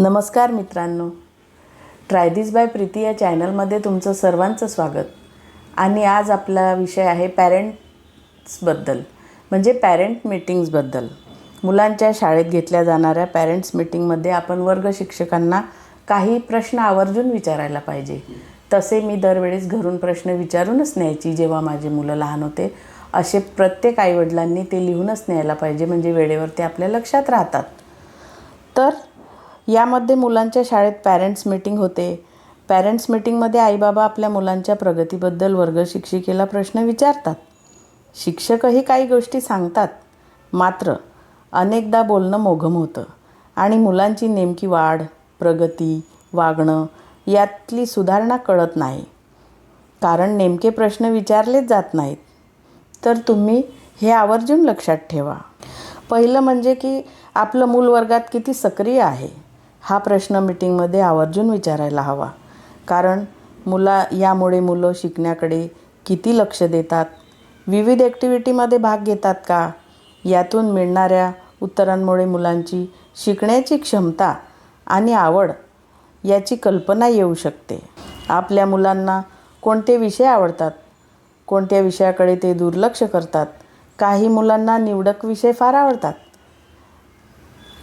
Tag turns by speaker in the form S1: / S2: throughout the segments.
S1: नमस्कार मित्रांनो. Try this by Preeti या चॅनलमध्ये तुमचं सर्वांचं स्वागत. आणि आज आपला विषय आहे पॅरेंट्सबद्दल म्हणजे पॅरेंट मीटिंग्सबद्दल मुलांच्या शाळेत घेतल्या जाणाऱ्या पॅरेंट्स मीटिंगमध्ये आपण वर्ग शिक्षकांना काही प्रश्न आवर्जून विचारायला पाहिजे. तसे मी दरवेळेस घरून प्रश्न विचारूनच न्यायची जेव्हा माझे मुलं लहान होते. असे प्रत्येक आईवडिलांनी ते लिहूनच न्यायला पाहिजे म्हणजे वेळेवर ते आपल्या लक्षात राहतात. तर यामध्ये मुलांच्या शाळेत पॅरेंट्स मीटिंग होते. पॅरेंट्स मीटिंगमध्ये आईबाबा आपल्या मुलांच्या प्रगतीबद्दल वर्ग शिक्षिकेला प्रश्न विचारतात. शिक्षकही काही गोष्टी सांगतात. मात्र अनेकदा बोलणं मोघम होतं आणि मुलांची नेमकी वाढ प्रगती वागणं यातली सुधारणा कळत नाही. कारण नेमके प्रश्न विचारलेच जात नाहीत. तर तुम्ही हे आवर्जून लक्षात ठेवा. पहिलं म्हणजे की आपलं मूल वर्गात किती सक्रिय आहे? हा प्रश्न मीटिंगमध्ये आवर्जून विचारायला हवा. कारण मुला यामुळे मुलं शिकण्याकडे किती लक्ष देतात? विविध ॲक्टिव्हिटीमध्ये भाग घेतात का? यातून मिळणाऱ्या उत्तरांमुळे मुलांची शिकण्याची क्षमता आणि आवड याची कल्पना येऊ शकते. आपल्या मुलांना कोणते विषय आवडतात? कोणत्या विषयाकडे ते दुर्लक्ष करतात? काही मुलांना निवडक विषय फार आवडतात.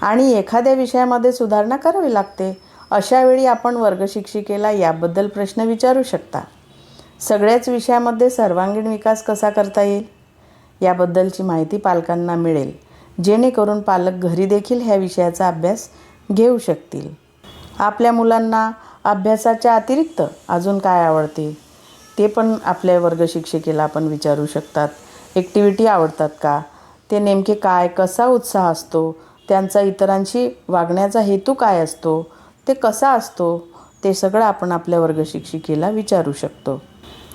S1: आणि एखाद्या विषयामध्ये सुधारणा करावी लागते अशावेळी आपण वर्गशिक्षिकेला याबद्दल प्रश्न विचारू शकता. सगळ्याच विषयामध्ये सर्वांगीण विकास कसा करता येईल? याबद्दलची माहिती पालकांना मिळेल जेणेकरून पालक घरी देखील ह्या विषयाचा अभ्यास घेऊ शकतील. आपल्या मुलांना अभ्यासाच्या अतिरिक्त अजून काय आवडते? ते पण आपल्या वर्गशिक्षिकेला आपण विचारू शकतात. ॲक्टिव्हिटी आवडतात का? ते नेमके काय कसा उत्साह असतो? त्यांचा इतरांशी वागण्याचा हेतू काय असतो? ते कसा असतो? ते सगळं आपण आपल्या वर्गशिक्षिकेला विचारू शकतो.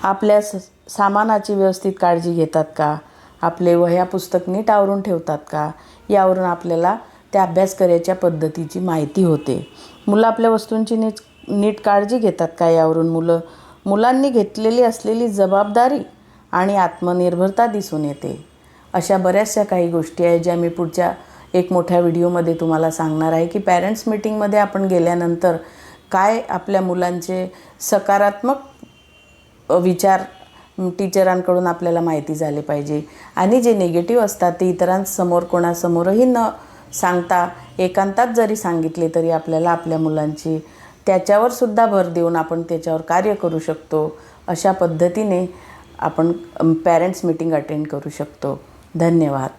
S1: आपल्या स सामानाची व्यवस्थित काळजी घेतात का? आपले वह्या पुस्तक नीट आवरून ठेवतात का? यावरून आपल्याला त्या अभ्यास करायच्या पद्धतीची माहिती होते. मुलं आपल्या वस्तूंची नीट नीट काळजी घेतात का यावरून मुलं? मुलांनी घेतलेली असलेली जबाबदारी आणि आत्मनिर्भरता दिसून येते. अशा बऱ्याचशा काही गोष्टी आहेत ज्या मी पुढच्या एक मोठ्या व्हिडिओमध्ये तुम्हाला सांगणार आहे की पॅरेंट्स मीटिंगमध्ये आपण गेल्यानंतर काय आपल्या मुलांचे सकारात्मक विचार टीचरांकडून आपल्याला माहिती झाले पाहिजे. आणि जे निगेटिव्ह असतात ते इतरांसमोर कोणासमोरही न सांगता एकांतात जरी सांगितले तरी आपल्याला आपल्या मुलांची त्याच्यावर सुद्धा भर देऊन आपण त्याच्यावर कार्य करू शकतो. अशा पद्धतीने आपण पॅरेंट्स मीटिंग अटेंड करू शकतो. धन्यवाद.